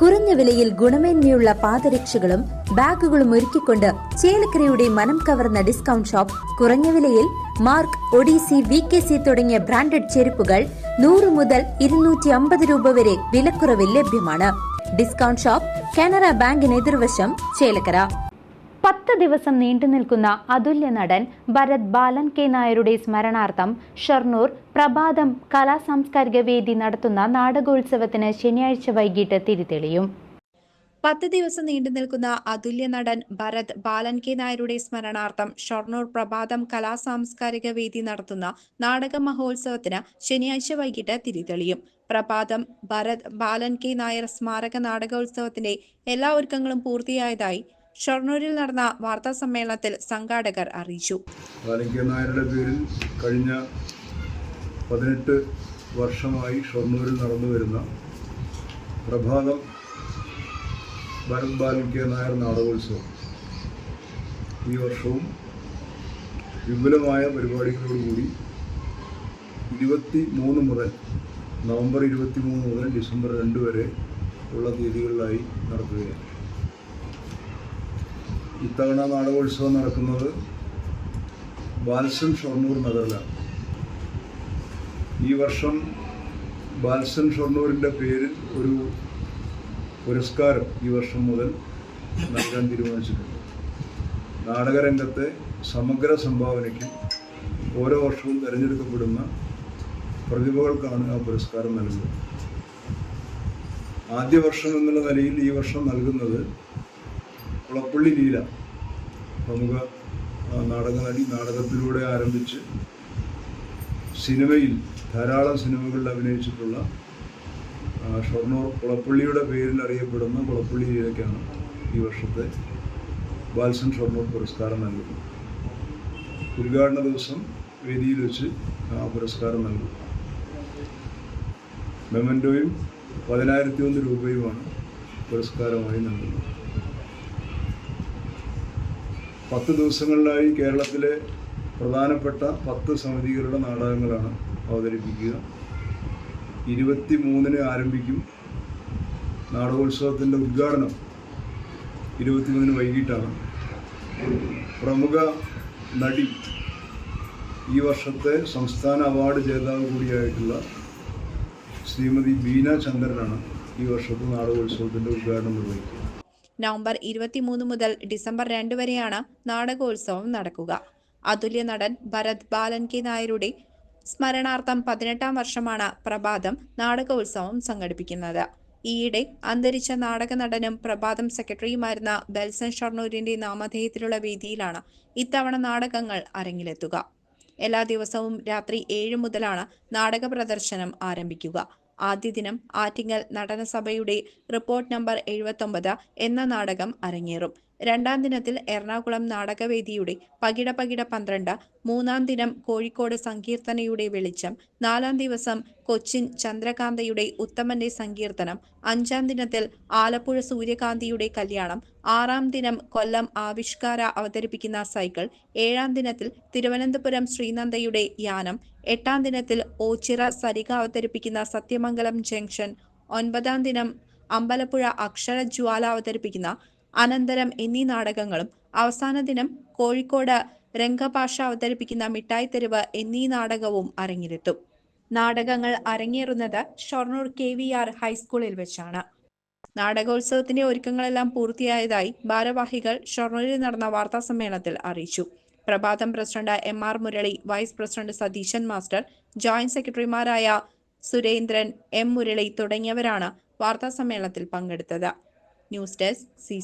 കുറഞ്ഞ വിലയിൽ ഗുണമേന്മയുള്ള പാദരക്ഷകളും ബാഗുകളും ഒരുക്കിക്കൊണ്ട് ചേലക്കരയുടെ മനം കവർന്ന ഡിസ്കൗണ്ട് ഷോപ്പ് കുറഞ്ഞ വിലയിൽ Mark Odyssey V K C തുടങ്ങിയ ബ്രാൻഡഡ് ചെരുപ്പുകൾ നൂറ് മുതൽ ഇരുന്നൂറ്റി അമ്പത് രൂപ വരെ വിലക്കുറവിൽ ലഭ്യമാണ്. ഡിസ്കൗണ്ട് ഷോപ്പ് കാനറ ബാങ്കിന് എതിർവശം ചേലക്കര. പത്ത് ദിവസം നീണ്ടു നിൽക്കുന്ന അതുല്യ നടൻ ഭരത് ബാലൻ കെ നായരുടെ സ്മരണാർത്ഥം ഷൊർണൂർ പ്രഭാതം കലാ സാംസ്കാരിക വേദി നടത്തുന്ന നാടകോത്സവത്തിന് ശനിയാഴ്ച വൈകിട്ട് തിരിതെളിയും. പത്ത് ദിവസം നീണ്ടു നിൽക്കുന്ന അതുല്യ നടൻ ഭരത് ബാലൻ കെ നായരുടെ സ്മരണാർത്ഥം ഷൊർണൂർ പ്രഭാതം കലാ സാംസ്കാരിക വേദി നടത്തുന്ന നാടക മഹോത്സവത്തിന് ശനിയാഴ്ച വൈകിട്ട് തിരിതെളിയും. പ്രഭാതം ഭരത് ബാലൻ കെ നായർ സ്മാരക നാടകോത്സവത്തിന്റെ എല്ലാ ഒരുക്കങ്ങളും പൂർത്തിയായതായി ഷൊർണൂരിൽ നടന്ന വാർത്താ സമ്മേളനത്തിൽ സംഘാടകർ അറിയിച്ചു. നായരുടെ പേരിൽ കഴിഞ്ഞ പതിനെട്ട് വർഷമായി ഷൊർണൂരിൽ നടന്നു വരുന്ന പ്രഭാതം ഭരത് ബാലയ്യ നായർ നാടകോത്സവം. ഈ വർഷവും വിപുലമായ പരിപാടികളോടുകൂടി ഇരുപത്തി മൂന്ന് മുതൽ നവംബർ ഇരുപത്തി മൂന്ന് മുതൽ ഡിസംബർ രണ്ട് വരെ ഉള്ള തീയതികളിലായി നടത്തുകയാണ് ഇത്തവണ നാടകോത്സവം നടക്കുന്നത് ബാൽസൺ ഷൊർണൂർ നഗറിലാണ്. ഈ വർഷം ബാൽസൺ ഷൊർണൂരിന്റെ പേരിൽ ഒരു പുരസ്കാരം ഈ വർഷം മുതൽ നൽകാൻ തീരുമാനിച്ചിട്ടുണ്ട്. നാടകരംഗത്തെ സമഗ്ര സംഭാവനയ്ക്ക് ഓരോ വർഷവും തിരഞ്ഞെടുക്കപ്പെടുന്ന പ്രതിഭകൾക്കാണ് ആ പുരസ്കാരം നൽകുന്നത്. ആദ്യ വർഷം എന്നുള്ള നിലയിൽ ഈ വർഷം നൽകുന്നത് കുളപ്പള്ളി ലീല. പ്രമുഖ നാടക നടി നാടകത്തിലൂടെ ആരംഭിച്ച് സിനിമയിൽ ധാരാളം സിനിമകളിൽ അഭിനയിച്ചിട്ടുള്ള ഷൊർണൂർ കുളപ്പള്ളിയുടെ പേരിൽ അറിയപ്പെടുന്ന കുളപ്പള്ളി ലീലയ്ക്കാണ് ഈ വർഷത്തെ ബാൽസൻ ഷൊർണൂർ പുരസ്കാരം നൽകുന്നത്. ഉദ്ഘാടന ദിവസം വേദിയിൽ വെച്ച് ആ പുരസ്കാരം നൽകും. മെമന്റോയും പതിനായിരത്തി ഒന്ന് രൂപയുമാണ് പുരസ്കാരമായി നൽകുന്നത്. പത്ത് ദിവസങ്ങളിലായി കേരളത്തിലെ പ്രധാനപ്പെട്ട പത്ത് സമിതികളുടെ നാടകങ്ങളാണ് അവതരിപ്പിക്കുക. ഇരുപത്തി മൂന്നിന് ആരംഭിക്കും നാടകോത്സവത്തിന്റെ ഉദ്ഘാടനം ഇരുപത്തിമൂന്നിന് വൈകിട്ടാണ്. പ്രമുഖ നടി ഈ വർഷത്തെ സംസ്ഥാന അവാർഡ് ജേതാവ് കൂടിയായിട്ടുള്ള ശ്രീമതി ബീന ചന്ദ്രനാണ് ഈ വർഷത്തെ നാടകോത്സവത്തിന്റെ ഉദ്ഘാടനം നിർവഹിക്കുക. നവംബർ ഇരുപത്തിമൂന്ന് മുതൽ ഡിസംബർ രണ്ട് വരെയാണ് നാടകോത്സവം നടക്കുക. അതുല്യ നടൻ ഭരത് ബാലൻ കെ നായരുടെ സ്മരണാർത്ഥം പതിനെട്ടാം വർഷമാണ് പ്രഭാതം നാടകോത്സവം സംഘടിപ്പിക്കുന്നത്. ഈയിടെ അന്തരിച്ച നാടക നടനും പ്രഭാതം സെക്രട്ടറിയുമായിരുന്ന ബെൽസൺ ഷർണൂരിന്റെ നാമധേയത്തിലുള്ള വേദിയിലാണ് ഇത്തവണ നാടകങ്ങൾ അരങ്ങിലെത്തുക. എല്ലാ ദിവസവും രാത്രി ഏഴ് മുതലാണ് നാടക പ്രദർശനം ആരംഭിക്കുക. ആദ്യ ദിനം ആറ്റിങ്ങൽ നടനസഭയുടെ റിപ്പോർട്ട് നമ്പർ എഴുപത്തൊമ്പത് എന്ന നാടകം അരങ്ങേറും. രണ്ടാം ദിനത്തിൽ എറണാകുളം നാടകവേദിയുടെ പകിട പകിട പന്ത്രണ്ട് മൂന്നാം ദിനം കോഴിക്കോട് സങ്കീർത്തനയുടെ വെളിച്ചം നാലാം ദിവസം കൊച്ചിൻ ചന്ദ്രകാന്തയുടെ ഉത്തമന്റെ സങ്കീർത്തനം അഞ്ചാം ദിനത്തിൽ ആലപ്പുഴ സൂര്യകാന്തിയുടെ കല്യാണം ആറാം ദിനം കൊല്ലം ആവിഷ്കാര അവതരിപ്പിക്കുന്ന സൈക്കിൾ ഏഴാം ദിനത്തിൽ തിരുവനന്തപുരം ശ്രീനന്ദയുടെ യാനം എട്ടാം ദിനത്തിൽ ഓച്ചിറ സരിക അവതരിപ്പിക്കുന്ന സത്യമംഗലം ജംഗ്ഷൻ ഒൻപതാം ദിനം അമ്പലപ്പുഴ അക്ഷരജ്വാല അവതരിപ്പിക്കുന്ന അനന്തരം എന്നീ നാടകങ്ങളും അവസാന ദിനം കോഴിക്കോട് രംഗഭാഷ അവതരിപ്പിക്കുന്ന മിഠായി തെരുവ് എന്നീ നാടകവും അരങ്ങിലെത്തും നാടകങ്ങൾ അരങ്ങേറുന്നത് ഷൊർണൂർ കെ വി ആർ ഹൈസ്കൂളിൽ വെച്ചാണ്. നാടകോത്സവത്തിന്റെ ഒരുക്കങ്ങളെല്ലാം പൂർത്തിയായതായി ഭാരവാഹികൾ ഷൊർണൂരിൽ നടന്ന വാർത്താ സമ്മേളനത്തിൽ അറിയിച്ചു. പ്രഭാതം president M R Murali vice president Satheesan master joint സെക്രട്ടറിമാരായ സുരേന്ദ്രൻ എം മുരളി തുടങ്ങിയവരാണ് വാർത്താ സമ്മേളനത്തിൽ പങ്കെടുത്തത്. News desk C